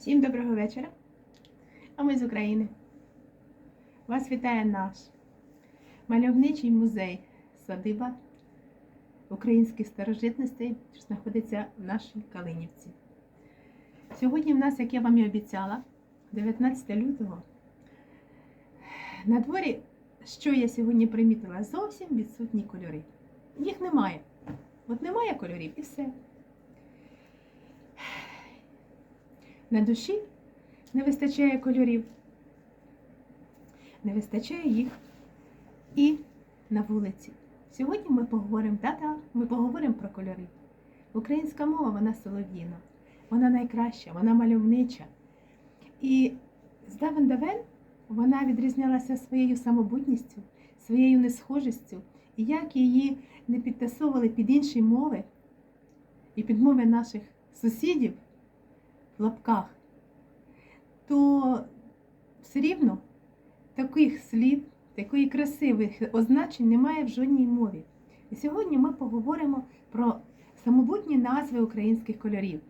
Всім доброго вечора. А ми з України. Вас вітає наш мальовничий музей садиба українських старожитностей, що знаходиться в нашій Калинівці. Сьогодні в нас, як я вам і обіцяла, 19 лютого. На дворі, що я сьогодні примітила, зовсім відсутні кольори. Їх немає. От немає кольорів і все. На душі не вистачає кольорів, не вистачає їх і на вулиці. Сьогодні ми поговоримо, та-та, ми поговоримо про кольори. Українська мова, вона солов'їна, вона найкраща, вона мальовнича. І з давен давен вона відрізнялася своєю самобутністю, своєю несхожістю. І як її не підтасовували під інші мови і під мови наших сусідів лапках, то все рівно таких слів, такої красивих означень немає в жодній мові. І сьогодні ми поговоримо про самобутні назви українських кольорів.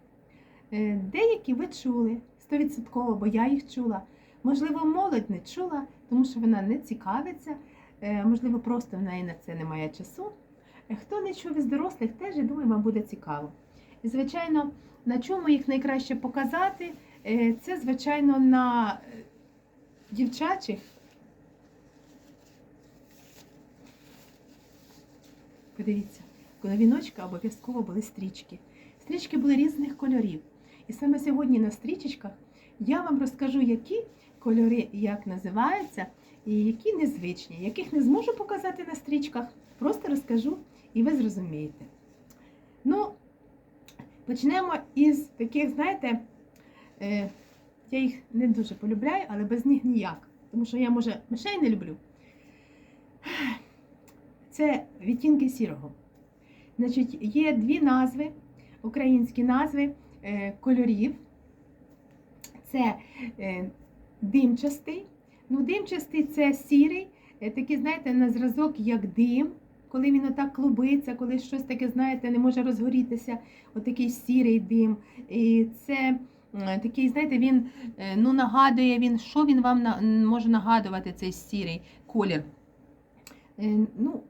Е, Деякі ви чули стовідсотково, бо я їх чула. Можливо, молодь не чула, тому що вона не цікавиться, Е, можливо, просто в неї на це немає часу. Е, Хто не чув із дорослих, теж я думаю, вам буде цікаво. І, звичайно, на чому їх найкраще показати, Е, це, звичайно, на е, дівчачих. Подивіться, коло віночка обов'язково були стрічки. Стрічки були різних кольорів. І саме сьогодні на стрічечках я вам розкажу, які кольори як називаються, і які незвичні, яких не зможу показати на стрічках. Просто розкажу і ви зрозумієте. Ну, почнемо із таких, знаєте, е, я їх не дуже полюбляю, але без них ніяк. Тому що я, може, мишей не люблю. Це відтінки сірого. Значить, є дві назви, українські назви е, кольорів. Це е, димчастий. Ну, димчастий це сірий, такий, знаєте, на зразок, як дим, коли він отак клубиться, коли щось таке, знаєте, не може розгорітися, отакий сірий дим. І це такий, знаєте, він е, ну, нагадує, він, що він вам на- може нагадувати, цей сірий колір. Е, Ну,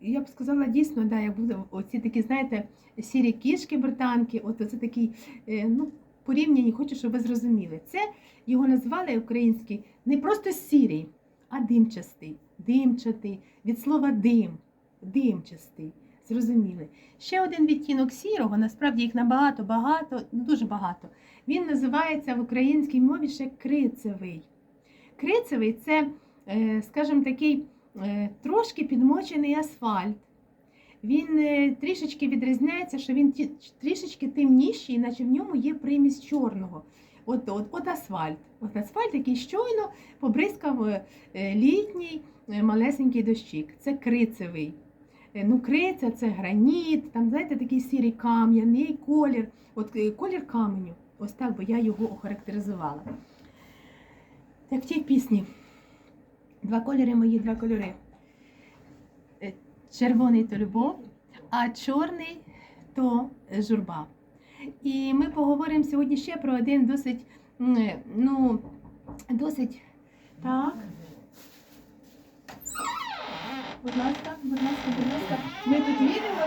я б сказала, дійсно, да, як буде оці такі, знаєте, сірі кішки британки, от оце такий, е, ну, порівнянні, хочу, щоб ви зрозуміли. Це його назвали український не просто сірий, а димчастий, димчатий, від слова дим, димчастий. Зрозуміли. Ще один відтінок сірого, насправді їх набагато, багато, ну, дуже багато. Він називається в українській мові ще крицевий. Крицевий це, е, скажімо, такий е, трошки підмочений асфальт. Він е, трішечки відрізняється, що він трішечки темніший, наче в ньому є примість чорного. От, от, от асфальт. От асфальт, який щойно побризкав літній малесенький дощик. Це крицевий. Е, Ну, криця це граніт, там, знаєте, такий сірий кам'яний колір. От е, колір каменю. Ось так би я його охарактеризувала. Як в тій пісні. Два кольори мої, два кольори. Е, Червоний то любов, а чорний то журба. І ми поговоримо сьогодні ще про один досить, ну, досить так. Будь ласка, будь ласка, будь ласка. Ми тут відео,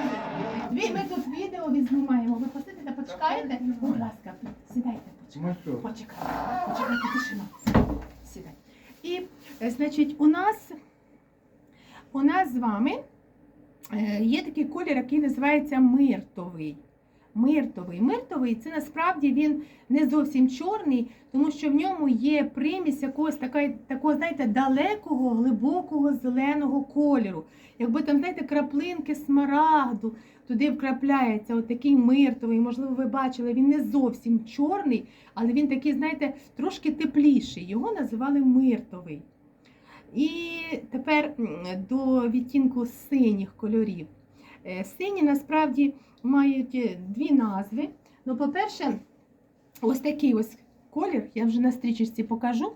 Дві ми тут відео відзнімаємо. Ви посидите, почекаєте? Будь ласка, сідайте, почекайте. Ну? Почекайте, почекайте, тишина. Сідайте. І, е, значить, у нас, у нас з вами е, є такий колір, який називається миртовий. Миртовий. Миртовий це насправді він не зовсім чорний, тому що в ньому є примість якогось така, такого, знаєте, далекого, глибокого зеленого кольору. Якби там, знаєте, краплинки смарагду туди вкрапляється, от такий миртовий, можливо, ви бачили, він не зовсім чорний, але він такий, знаєте, трошки тепліший. Його називали миртовий. І тепер до відтінку синіх кольорів. Е, Сині насправді мають е, дві назви. Ну, по-перше, ось такий ось колір, я вже на стрічці покажу.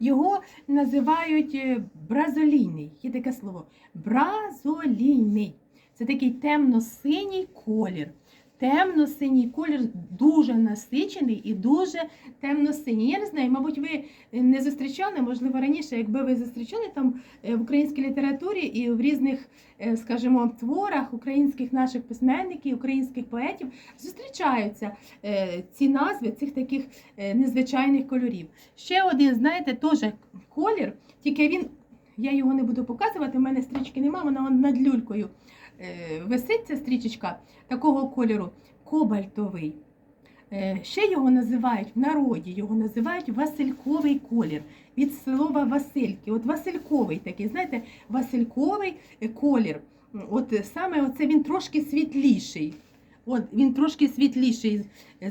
Його називають е, бразолійний. Є таке слово бразолійний. Це такий темно-синій колір. Темно-синій колір, дуже насичений і дуже темно-синій. Я не знаю, мабуть, ви не зустрічали, можливо, раніше, якби ви зустрічали там е, в українській літературі і в різних, е, скажімо, творах українських наших письменників, українських поетів зустрічаються е, ці назви цих таких незвичайних кольорів. Ще один, знаєте, теж колір, тільки він, я його не буду показувати, в мене стрічки немає, вона над люлькою висить ця стрічечка такого кольору кобальтовий. Е, Ще його називають в народі, його називають Васильковий колір від слова Васильки. От Васильковий такий, знаєте, Васильковий е, колір. От е, саме оце він трошки світліший. От він трошки світліший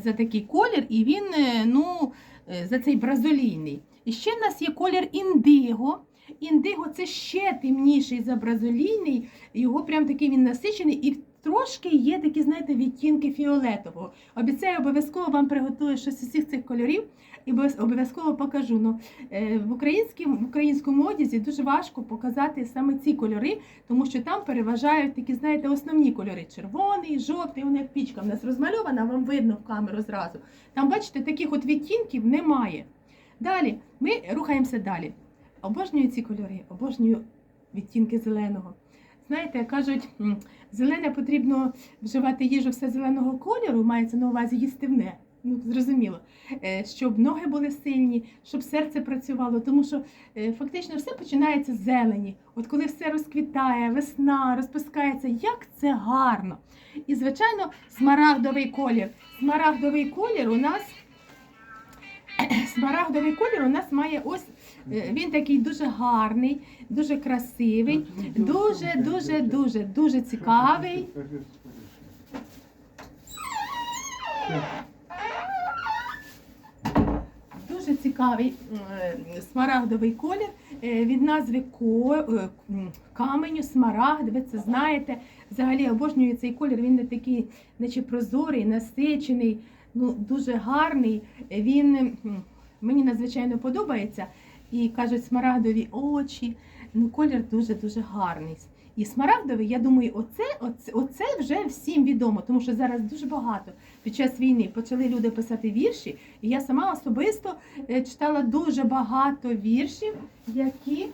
за такий колір, і він е, ну, е, за цей бразолійний. І ще в нас є колір індиго. Індиго це ще темніший за бразолійний, його прям такий він насичений і трошки є такі, знаєте, відтінки фіолетового. Обіцяю, обов'язково вам приготую щось із всіх цих кольорів і обов'язково покажу. Ну, е, в, українському, в українському одязі дуже важко показати саме ці кольори, тому що там переважають такі, знаєте, основні кольори: червоний, жовтий, вони як пічка в нас розмальована, вам видно в камеру зразу. Там, бачите, таких от відтінків немає. Далі ми рухаємося далі. Обожнюю ці кольори, обожнюю відтінки зеленого. Знаєте, кажуть, зелене потрібно вживати їжу все зеленого кольору, мається на увазі їстивне. Ну, зрозуміло, Е, щоб ноги були сильні, щоб серце працювало, тому що е, фактично все починається з зелені. От коли все розквітає, весна розпускається, як це гарно. І, звичайно, смарагдовий колір. Смарагдовий колір у нас смарагдовий колір у нас має ось він такий дуже гарний, дуже красивий, дуже, дуже, дуже, дуже цікавий. Дуже цікавий е, смарагдовий колір е, від назви е, каменю, смарагд. Ви це знаєте. Взагалі обожнюю цей колір. Він не такий, наче прозорий, насичений, ну дуже гарний. Він мені надзвичайно подобається. І кажуть, смарагдові очі. Ну, колір дуже дуже гарний. І смарагдовий, я думаю, оце, оце, оце вже всім відомо, тому що зараз дуже багато під час війни почали люди писати вірші. І я сама особисто е, читала дуже багато віршів, які,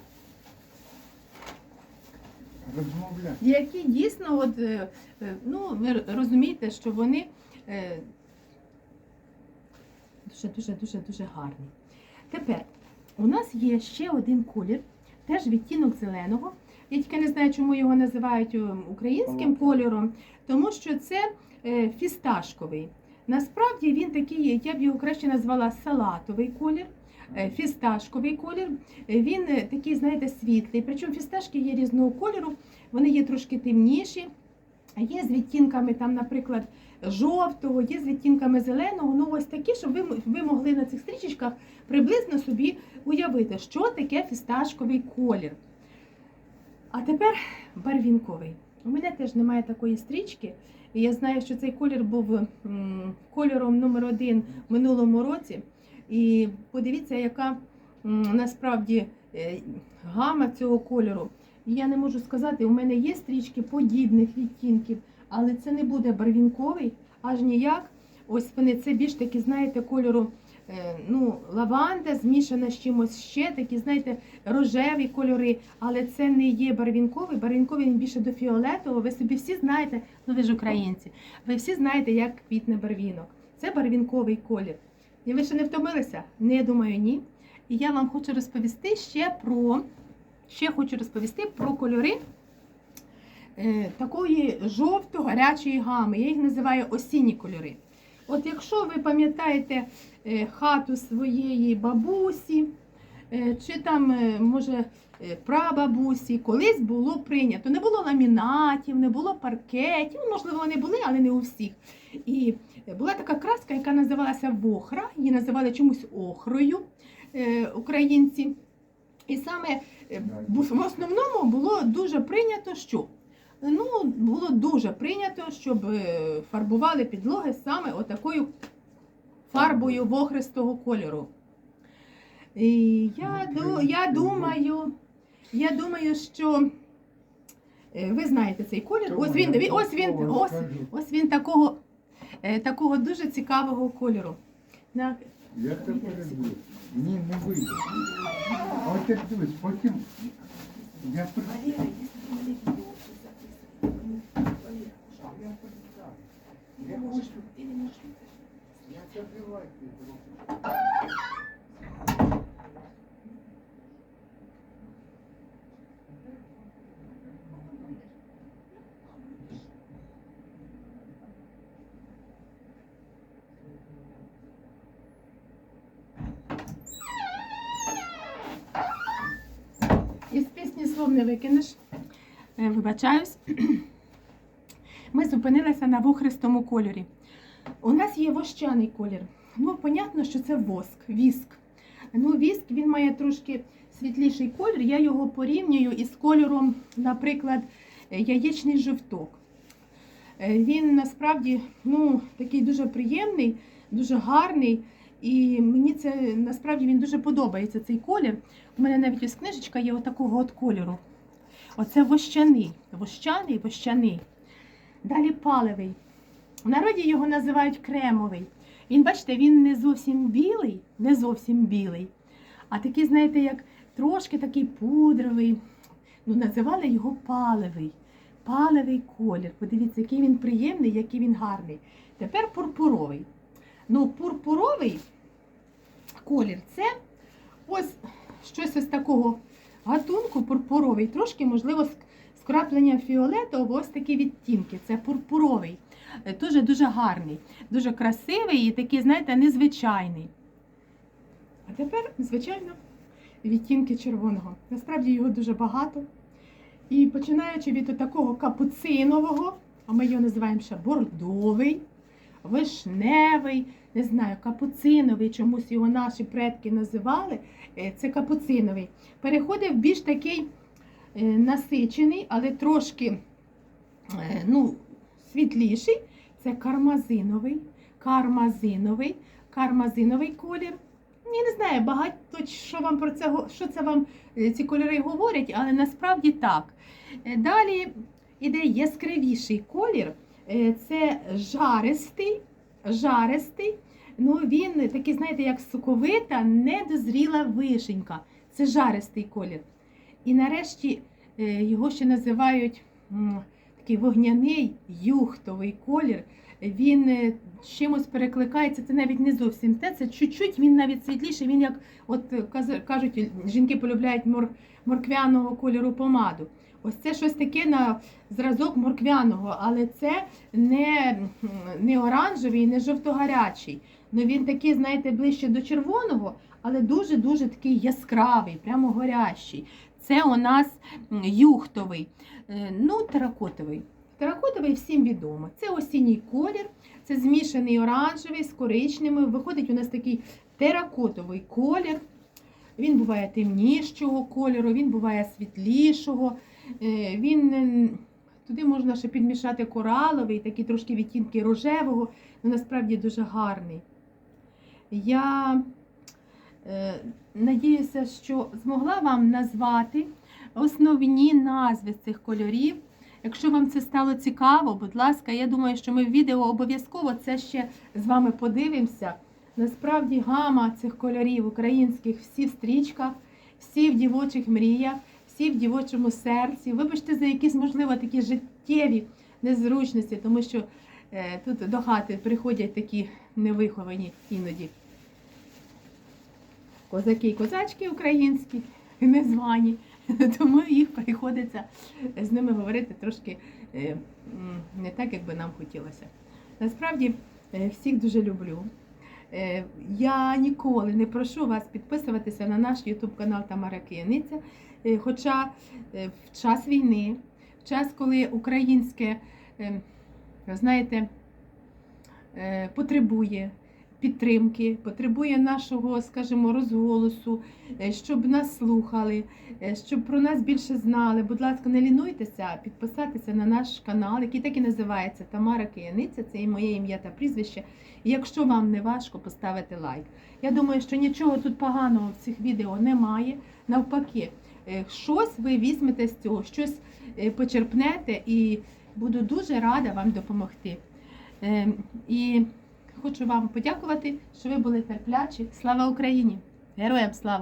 які дійсно, от, е, е, ну, ви розумієте, що вони е, дуже, дуже, дуже, дуже гарні. Тепер у нас є ще один колір, теж відтінок зеленого. Я тільки не знаю, чому його називають е, українським кольором, тому що це е, фісташковий. Насправді він такий, я б його краще назвала салатовий колір, е, фісташковий колір. Е, Він такий, знаєте, світлий. Причому фісташки є різного кольору, вони є трошки темніші, є з відтінками, там, наприклад, жовтого, є з відтінками зеленого. Ну, ось такі, щоб ви, ви могли на цих стрічечках приблизно собі уявити, що таке фісташковий колір. А тепер барвінковий. У мене теж немає такої стрічки. Я знаю, що цей колір був кольором номер один в минулому році. І подивіться, яка насправді е, гама цього кольору. Я не можу сказати, у мене є стрічки подібних відтінків, але це не буде барвінковий, аж ніяк. Ось вони це більш такі, знаєте, кольору е, ну, лаванда змішана з чимось ще, такі, знаєте, рожеві кольори, але це не є барвінковий. Барвінковий він більше до фіолетового. Ви собі всі знаєте, ну ви ж українці, ви всі знаєте, як квітне барвінок. Це барвінковий колір. І ви ще не втомилися? Не думаю, ні. І я вам хочу розповісти ще про ще хочу розповісти про кольори е, такої жовто-гарячої гами. Я їх називаю осінні кольори. От якщо ви пам'ятаєте е, хату своєї бабусі, е, чи там, може, прабабусі, колись було прийнято. Не було ламінатів, не було паркетів, ну, можливо, вони були, але не у всіх. І була така краска, яка називалася вохра, її називали чомусь охрою українці. І саме е, в основному було дуже прийнято, що ну, було дуже прийнято, щоб е, фарбували підлоги саме отакою фарбою вохристого кольору. І я, я думаю, я думаю, що е, ви знаєте цей колір. Ось він, ось він, ось, ось він такого такого дуже цікавого кольору. Я тебе люблю. Ні, не вийде. А от дивись, потім я при... Я хочу. Я забиваю. Із пісні слов не викинеш. Е, Вибачаюсь. Ми зупинилися на вухристому кольорі. У нас є вощаний колір. Ну, понятно, що це воск, віск. Ну, віск він має трошки світліший колір. Я його порівнюю із кольором, наприклад, яєчний жовток. Е, Він насправді ну, такий дуже приємний, дуже гарний. І мені це насправді він дуже подобається цей колір. У мене навіть ось книжечка є отакого от кольору. Оце вощаний. Вощаний, вощаний. Далі паливий. В народі його називають кремовий. Він, бачите, він не зовсім білий, не зовсім білий, а такий, знаєте, як трошки такий пудровий. Ну, називали його паливий. Паливий колір. Подивіться, який він приємний, який він гарний. Тепер пурпуровий. Ну, пурпуровий колір це ось щось ось такого гатунку пурпуровий, трошки, можливо, крапленням фіолетового, ось такі відтінки. Це пурпуровий. Е, Дуже дуже гарний, дуже красивий і такий, знаєте, незвичайний. А тепер, звичайно, відтінки червоного. Насправді його дуже багато. І починаючи від такого капуцинового, а ми його називаємо ще бордовий, вишневий, не знаю, капуциновий, чомусь його наші предки називали. Е, Це капуциновий. Переходить в більш такий е, насичений, але трошки е, ну, світліший. Це кармазиновий, кармазиновий, кармазиновий колір. Я не знаю, багато що вам про це що це вам ці кольори говорять, але насправді так. Далі іде яскравіший колір. Е, Це жаристий, жаристий. Ну, він такий, знаєте, як соковита, недозріла вишенька. Це жаристий колір. І нарешті е, його ще називають такий вогняний юхтовий колір. Він е, чимось перекликається, це навіть не зовсім те, це чуть-чуть він навіть світліший, він як от кажуть, жінки полюбляють мор, морквяного кольору помаду. Ось це щось таке на зразок морквяного, але це не, не оранжевий, не жовтогарячий. Ну він такий, знаєте, ближче до червоного, але дуже-дуже такий яскравий, прямо горящий. Це у нас юхтовий, Е, ну, теракотовий. Теракотовий всім відомо. Це осінній колір, це змішаний оранжевий з коричневим. Виходить у нас такий теракотовий колір. Він буває темнішого кольору, він буває світлішого. Е, Він е, туди можна ще підмішати кораловий, такі трошки відтінки рожевого, ну насправді дуже гарний. Я е, надіюся, що змогла вам назвати основні назви цих кольорів. Якщо вам це стало цікаво, будь ласка, я думаю, що ми в відео обов'язково це ще з вами подивимося. Насправді гама цих кольорів українських всі в стрічках, всі в дівочих мріях, всі в дівочому серці. Вибачте за якісь, можливо, такі життєві незручності, тому що е, тут до хати приходять такі невиховані іноді козаки і козачки українські, незвані. Тому їх приходиться з ними говорити трошки е, не так, як би нам хотілося. Насправді е, всіх дуже люблю. Я ніколи не прошу вас підписуватися на наш YouTube канал Тамара Кияниця. Е, Хоча е, в час війни, в час, коли українське, е, знаєте, потребує підтримки, потребує нашого, скажімо, розголосу, щоб нас слухали, щоб про нас більше знали. Будь ласка, не лінуйтеся підписатися на наш канал, який так і називається Тамара Кияниця. Це і моє ім'я та прізвище. І якщо вам не важко, поставити лайк. Я думаю, що нічого тут поганого в цих відео немає. Навпаки, щось ви візьмете з цього, щось е, почерпнете, і буду дуже рада вам допомогти. Е, І хочу вам подякувати, що ви були терплячі. Слава Україні! Героям слава!